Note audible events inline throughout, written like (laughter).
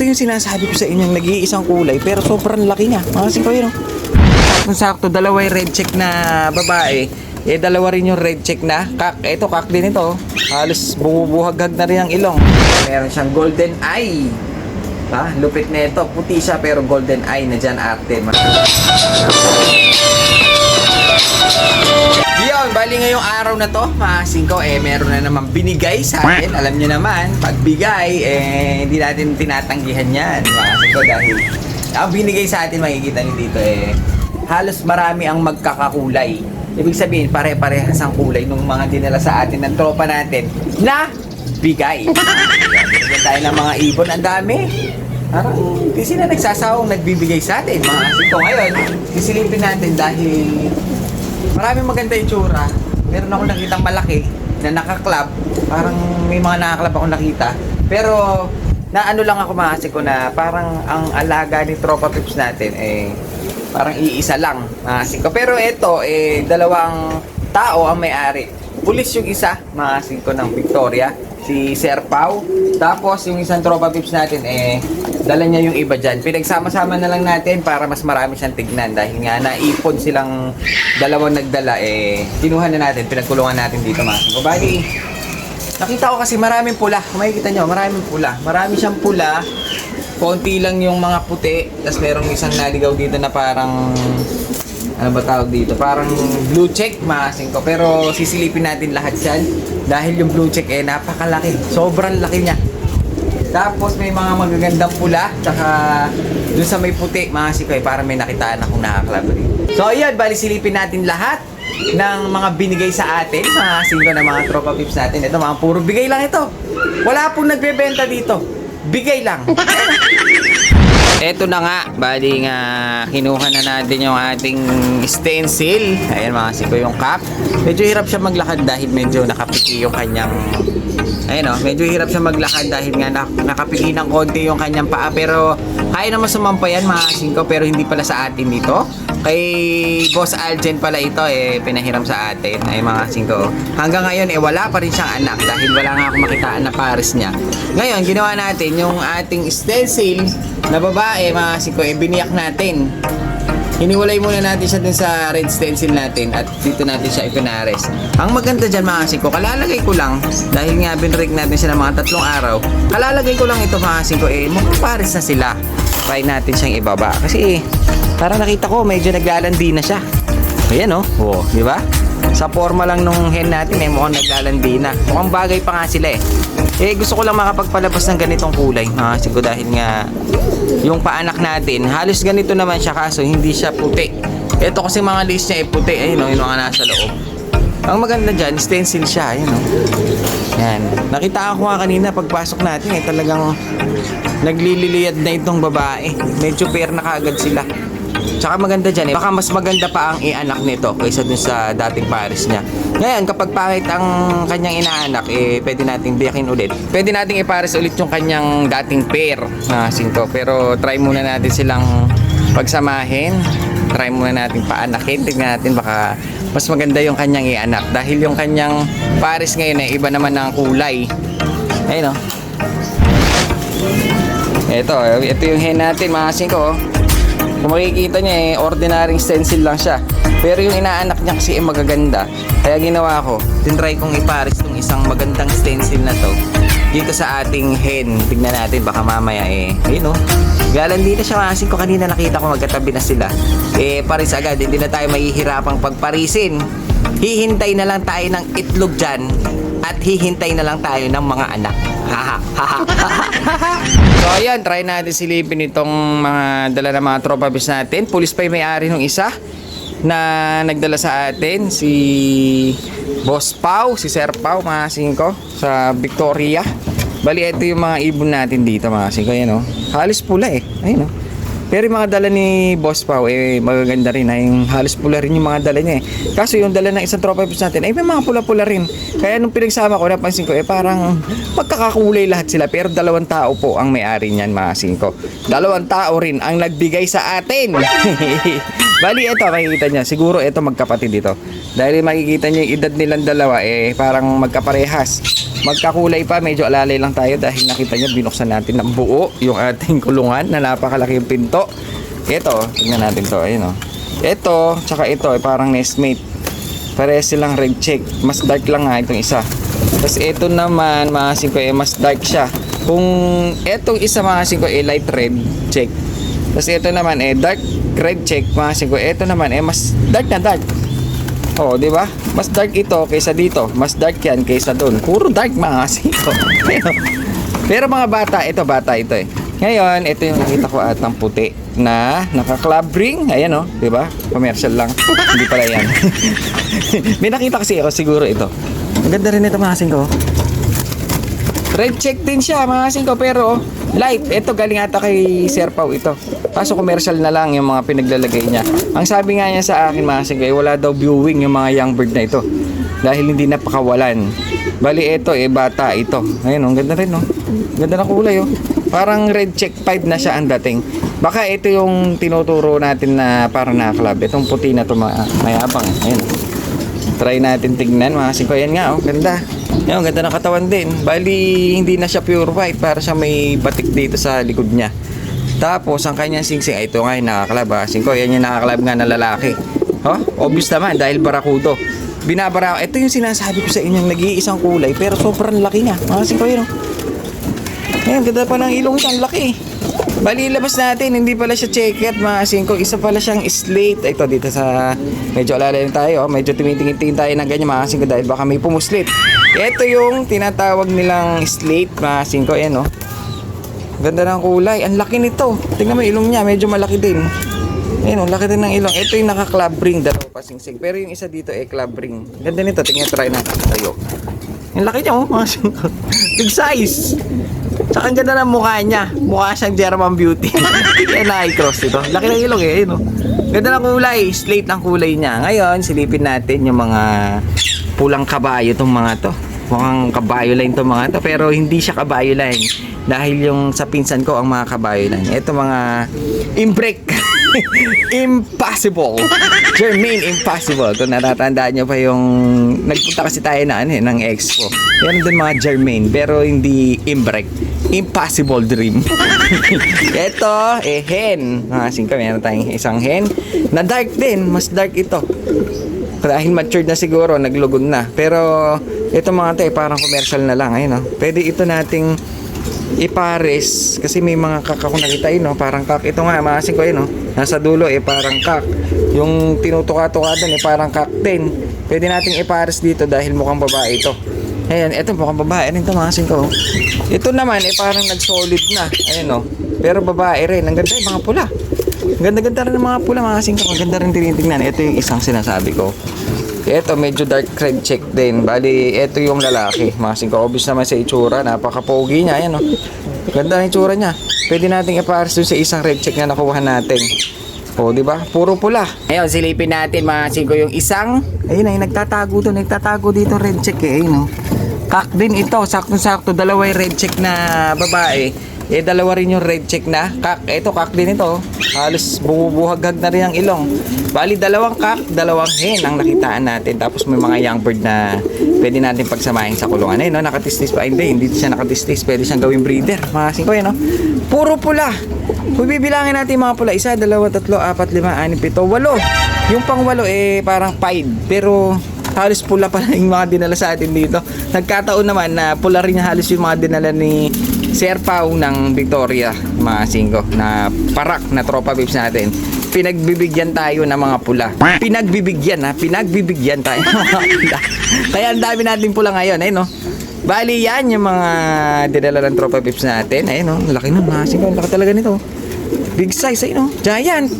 ito yung sinasabi ko sa inyo, nag-iisang kulay, pero sobrang laki niya. Mga singko yun, oh. Kung sakto, dalawa yung red check na babae, eh dalawa rin yung red check na kak. Ito, kak din ito. Halos bumubuhaghag na rin ang ilong. Meron siyang golden eye. Ha? Lupit na ito. Puti siya pero golden eye na dyan arte. Yun, bali ngayong araw na to, mga singko, eh, meron na naman binigay sa atin. Alam nyo naman, pag bigay, eh, hindi natin tinatanggihan yan, mga singko, dahil ang binigay sa atin, makikita nyo dito, eh, halos marami ang magkakakulay. Ibig sabihin, pare-parehas ang kulay ng mga dinala sa atin ng tropa natin na bigay. (laughs) Binigyan tayo ng mga ibon, ang dami. Parang hindi sila nagsasawang nagbibigay sa atin, mga singko. Ngayon, sisilipin natin dahil Maraming maganda yung tsura. Meron ako nakitang malaki na nakaklab. Parang may mga nakaklab ako nakita. Pero na ano lang ako makasi ko na parang ang alaga ni Tropa Pips natin eh parang iisa lang makasi ko. Pero ito eh dalawang tao ang may-ari. Pulis yung isa, makasi ko ng Victoria, si Sir Pau. Tapos yung isang Tropa Pips natin eh dala niya yung iba dyan. Pinagsama-sama na lang natin para mas marami siyang tignan dahil nga naipon silang dalawang nagdala eh kinuha na natin, pinagkulungan natin dito mga singko. Bali, nakita ko kasi maraming pula. Makikita nyo, maraming pula. Marami siyang pula. Konti lang yung mga puti. Tapos merong isang naligaw dito na parang ano ba tawag dito? Parang blue check mga singko. Pero sisilipin natin lahat yan dahil yung blue check eh napakalaki. Sobrang laki niya. Tapos may mga magagandang pula, tsaka dun sa may puti, mga sikoy, para may nakitaan akong nakaklab rin. So ayan, bali silipin natin lahat ng mga binigay sa atin, mga singko na mga tropa pips natin. Ito mga puro bigay lang ito. Wala pong nagbebenta dito. Bigay lang. (laughs) Eto na nga, bali nga kinuha na natin yung ating stencil. Ayan mga siko yung cup. Medyo hirap siya maglakad dahil medyo nakapiki yung kanyang Ayun o, medyo hirap siya maglakad dahil nga nak nakapiki ng konti yung kanyang paa. Pero kaya naman sumampayan mga singko pero hindi pala sa atin dito. Kay Boss Algen pala ito eh, pinahiram sa atin. Ay mga singko. Hanggang ngayon eh wala pa rin siyang anak dahil wala nga akong makitaan na pares niya. Ngayon, ginawa natin yung ating stencil na babae mga singko eh, biniyak natin. Hiniwalay muna natin siya dun sa red stencil natin at dito natin siya ipinares. Ang maganda dyan mga siko, kalalagay ko lang dahil nga binrake natin siya ng mga tatlong araw, kalalagay ko lang ito mga siko eh, magpapares na sila. Try natin siyang ibaba kasi para nakita ko medyo naglalandi na siya. Ayan oh, oh di ba? Sa forma lang nung hen natin eh, mukhang naglalandi na. Mukhang bagay pa nga sila eh. Eh, gusto ko lang makapagpalabas ng ganitong kulay. Mga siko dahil nga yung paanak natin, halos ganito naman siya kaso hindi siya puti. Ito kasi mga lace niya ay puti. Ayun o, yung mga nasa loob. Ang maganda dyan, stencil siya. Ayun o. Yan. Nakita ko nga kanina pagpasok natin eh, talagang naglililiyad na itong babae. Medyo pair na kaagad sila. Tsaka maganda dyan eh, baka mas maganda pa ang ianak nito kaysa dun sa dating pares niya. Ngayon, kapag pangit ang kanyang inaanak, eh, pwede nating biyakin ulit. Pwede nating ipares ulit yung kanyang dating pair na singko. Pero try muna natin silang pagsamahin. Try muna natin paanakin. Tignan natin baka mas maganda yung kanyang ianak. Dahil yung kanyang pares ngayon eh, iba naman ng kulay. Ayun o. Ito, ito yung hen natin mga singko. oh. Kung makikita niya eh, ordinaryong stencil lang siya. Pero yung inaanak niya kasi eh magaganda. Kaya ginawa ko, tinry kong ipares tong isang magandang stencil na to dito sa ating hen. Tignan natin, baka mamaya eh, ayun o. Galandi na siya kasi ko kanina nakita ko magkatabi na sila. Eh, paris agad, hindi na tayo mahihirapang pagparisin. Hihintay na lang tayo ng itlog dyan at hihintay na lang tayo ng mga anak. So ayan, try natin silipin itong mga dala ng mga tropa bis natin. Pulis pa yung may-ari ng isa na nagdala sa atin. Si Boss Pau, si Sir Pau, mga singko, sa Victoria. Bali, ito yung mga ibon natin dito, mga singko. Ayan, oh. Halos pula eh. Ayun, oh. Pero yung mga dala ni Boss Pau, eh, magaganda rin. Ay, halos pula rin yung mga dala niya eh. Kaso yung dala ng isang tropa natin, ay may mga pula-pula rin. Kaya nung pinagsama ko, napansin ko, eh parang magkakakulay lahat sila. Pero dalawang tao po ang may-ari niyan, mga singko. Dalawang tao rin ang nagbigay sa atin. (laughs) Bali, ito, makikita niya. Siguro ito magkapatid ito. Dahil makikita niyo yung edad nilang dalawa, eh, parang magkaparehas. Magkakulay pa, medyo alalay lang tayo dahil nakita niyo, binuksan natin ng buo yung ating kulungan na napakalaki yung pinto. Ito, tingnan natin to, ayun o. Ito, tsaka ito, eh, parang nestmate. Parehas silang red check. Mas dark lang nga itong isa. Tapos ito naman, mga ko, eh, mas dark siya. Kung etong isa mga ko, eh, light red check. Tapos ito naman, eh, dark red check, mga ko. Ito naman, eh, mas dark na dark. Oh, di ba? Mas dark ito kaysa dito. Mas dark yan kaysa doon. Puro dark mga siko. (laughs) Pero, mga bata, ito bata ito eh. Ngayon, ito yung nakita ko at ang puti na naka-club ring. Ayan oh, di ba? Commercial lang. (laughs) Hindi pala yan. (laughs) May nakita kasi ako siguro ito. Ang ganda rin ito mga singko. Red check din siya mga singko pero light. Ito galing ata kay Sir Pau ito. Kaso commercial na lang yung mga pinaglalagay niya. Ang sabi nga niya sa akin mga singko, eh, wala daw viewing yung mga young bird na ito. Dahil hindi napakawalan. Bali ito eh bata ito. Ayun, oh, ganda rin oh. Ganda na kulay oh. Parang red check 5 na siya ang dating. Baka ito yung tinuturo natin na parang nakaklab. Itong puti na to ma- mayabang. Ayun. Try natin tignan mga singko. Yan nga oh, ganda. Yan, ganda ng katawan din. Bali, hindi na siya pure white. Para siya may batik dito sa likod niya. Tapos, ang kanyang singsing, ay ito nga yung nakaklab ha. Singko, yan yung nakaklab nga na lalaki. Oh, obvious naman dahil barakudo. Binabara, ito yung sinasabi ko sa inyong nag-iisang kulay pero sobrang laki niya. Mga singko yun oh. Ayan, ganda pa ng ilong. Ang laki. Bali, ilabas natin. Hindi pala siya checkered, mga singko. Isa pala siyang slate. Ito, dito sa... Medyo alalayan tayo. oh. Medyo tumitingin-tingin tayo ng ganyan, mga singko. Dahil baka may pumuslit. Ito yung tinatawag nilang slate, mga singko. Ayan, oh. Ganda ng kulay. Ang laki nito. Tingnan mo, ilong niya. Medyo malaki din. Ayun, ang laki din ng ilong. Ito yung naka-club ring. Dalawa pa singsing. Pero yung isa dito, eh, club ring. Ganda nito. Tingnan, try natin tayo. Ang laki niya, oh, mga singko. (laughs) Big size. Tsaka ang ganda ng mukha niya. Mukha siyang German Beauty. (laughs) Kaya na-cross ito. Laki ng ilong eh. Ayun, oh. Ganda ng kulay. Slate ng kulay niya. Ngayon, silipin natin yung mga pulang kabayo tong mga to. Mukhang kabayo line tong mga to. Pero hindi siya kabayo line. Dahil yung sa pinsan ko ang mga kabayo line. Ito mga imbrek. (laughs) impossible. Jermaine Impossible. Kung natatandaan nyo pa yung nagpunta kasi tayo na ano, eh, ng expo. Yan din mga Jermaine pero hindi imbrek. Impossible dream. (laughs) Ito, eh, hen. Mga singka, meron tayong isang hen. Na dark din. Mas dark ito. Dahil matured na siguro, naglugod na. Pero, ito mga eh, parang commercial na lang. Ayun, oh. Pwede ito nating ipares kasi may mga kak ako nakita yun no? parang kak ito nga maasin ko yun no? nasa dulo eh parang kak yung tinutuka-tuka doon eh parang kak din pwede nating ipares dito dahil mukhang babae ito ayan ito mukhang babae rin ito maasin ko ito naman eh parang nag-solid na ayan no pero babae rin ang ganda yung mga pula ang ganda-ganda rin ng mga pula mga singko ang ganda rin tinitingnan ito yung isang sinasabi ko ito, medyo dark red check din. Bali, ito yung lalaki. Mga singko, obvious naman sa itsura. Napaka-pogi niya. Ayan, oh. Ganda ng itsura niya. Pwede nating ipares dun sa isang red check na nakuha natin. O, di ba? Puro pula. Ngayon, silipin natin mga singko yung isang... Ayun yung nagtatago doon. Nagtatago dito red check eh. Ayun, oh. Kak din ito. Sakto-sakto. Dalawa yung red check na babae. Eh, dalawa rin yung red check na kak. Ito, kak din ito. Halos bumubuhaghag na rin ang ilong. Bali, dalawang kak, dalawang hen ang nakitaan natin. Tapos may mga young bird na pwede natin pagsamahin sa kulungan. Ayun, no? nakatistis pa. Hindi, hindi siya nakatistis. Pwede siyang gawing breeder. Mga singko yun, no? Puro pula. Kung bibilangin natin mga pula, isa, dalawa, tatlo, apat, lima, anim, pito, walo. Yung pang walo, eh, parang pied. Pero, halos pula pa yung mga dinala sa atin dito. Nagkataon naman na pula rin halos yung mga dinala ni Sir Pau ng Victoria, mga singko, na parak na tropa babes natin. Pinagbibigyan tayo ng mga pula. Pinagbibigyan ha, pinagbibigyan tayo. (laughs) Kaya ang dami natin pula ngayon, eh no. Bali yan yung mga dinala ng tropa babes natin. Ayun no, laki nun mga singko, laki talaga nito. Big size, ayun no, giant.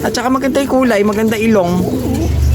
At saka maganda yung kulay, maganda ilong.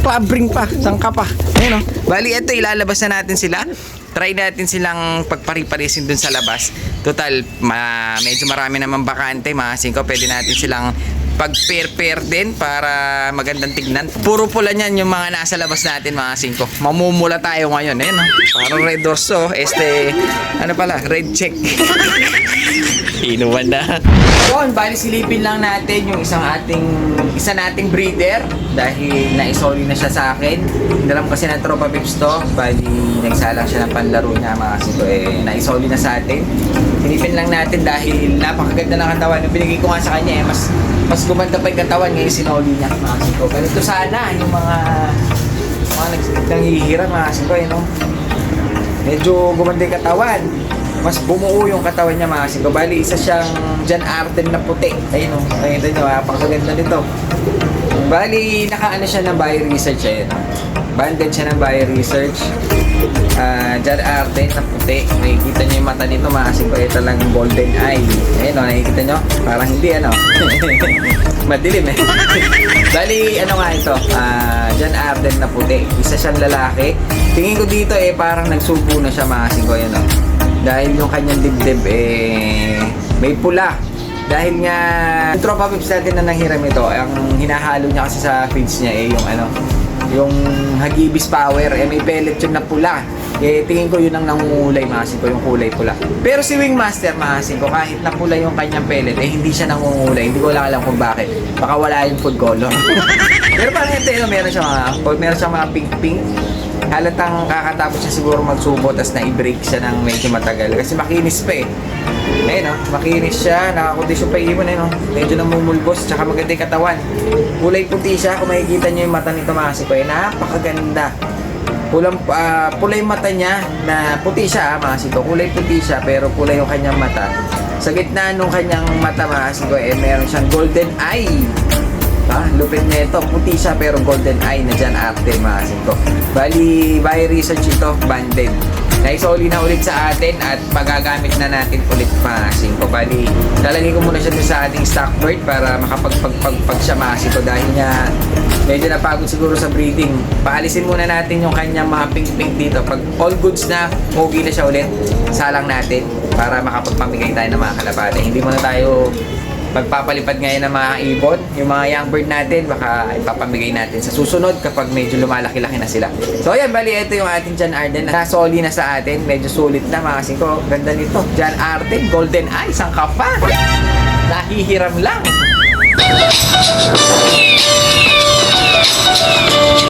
Pabring pa, sangka pa. Ayun no. Bali ito, ilalabas na natin sila try natin silang pagpari-parisin dun sa labas. Total, ma medyo marami naman bakante, mga singko, pwede natin silang pag pair-pair din para magandang tignan. Puro pula niyan yung mga nasa labas natin mga singko. Mamumula tayo ngayon. Eh, no? Parang red dorso. Este, ano pala, red check. (laughs) Inuman na. Yun, bali silipin lang natin yung isang ating isa nating breeder dahil naisoli na siya sa akin. Hinaram kasi ng tropa pips to. Bali, nagsalang siya ng panlaro niya mga sito. Eh, naisoli na sa atin. Silipin lang natin dahil napakaganda ng katawan. Yung binigay ko nga sa kanya eh, mas mas gumanda pa yung katawan ngayon sinoli niya mga sito. Ganito sana yung mga mga nags- nanghihirap mga sito eh, no? medyo gumanda yung katawan. Mas bumuo yung katawan niya mga singko. Bali, isa siyang Jan Arden na puti. Ayun o. Ayun nyo, napakaganda nito. Bali, nakaano siya ng bio research. Ayun o. Banded siya ng bio research. Ah, Jan Arden na puti. Nakikita niyo yung mata nito. Ito lang golden eye. Ayun o, nakikita nyo? Parang hindi ano. (laughs) Madilim eh. (laughs) Bali, ano nga ito? Ah, Jan Arden na puti. Isa siyang lalaki. Tingin ko dito eh, parang nagsubo na siya mga singko. Ayun o. Dahil yung kanyang dibdib eh, may pula. Dahil nga, yung tropa pips natin na nanghiram ito, ang hinahalo niya kasi sa feeds niya eh, yung ano, yung Hagibis Power, eh may pellet yun na pula. Eh, tingin ko yun ang nangungulay masin ko, yung kulay pula. Pero si Wingmaster masin ko, kahit na pula yung kanyang pellet, eh hindi siya nangungulay. Hindi ko alam kung bakit. Baka wala yung food color. (laughs) Pero parang ito, yun, meron siya mga, meron siya mga pink-pink halatang kakatapos siya siguro magsubo tapos na-break siya ng medyo matagal. Kasi makinis pa eh. Ayun no, makinis siya. Nakakondisyon pa ibon eh no medyo namumulbos tsaka maganda yung katawan. Kulay puti siya. Kung makikita nyo yung mata nito mga ko eh napakaganda. Pulang, ah, pulay mata niya na puti siya ah, mga siko. Kulay puti siya pero pulay yung kanyang mata. Sa gitna nung kanyang mata mga siko eh meron siyang golden eye. Ha? Lupit na ito. Puti siya pero golden eye na dyan arte mga singko. Bali, by research ito, banded. Naisoli na ulit sa atin at magagamit na natin ulit mga singko. Bali, lalagay ko muna siya sa ating stock bird para makapagpagpagpag siya mga singko dahil nga medyo napagod siguro sa breeding. Paalisin muna natin yung kanyang mga pink-pink dito. Pag all goods na, pogi na siya ulit, salang natin para makapagpamigay tayo ng mga kalapate. Hindi muna tayo magpapalipad ngayon ng mga ibon, yung mga young bird natin, baka ipapamigay natin sa susunod kapag medyo lumalaki-laki na sila. So ayan, bali ito yung ating Jan Arden. Nasoli na sa atin, medyo sulit na mga singko. Ganda nito. Jan Arden, Golden Eye, sangka pa. Nahihiram lang.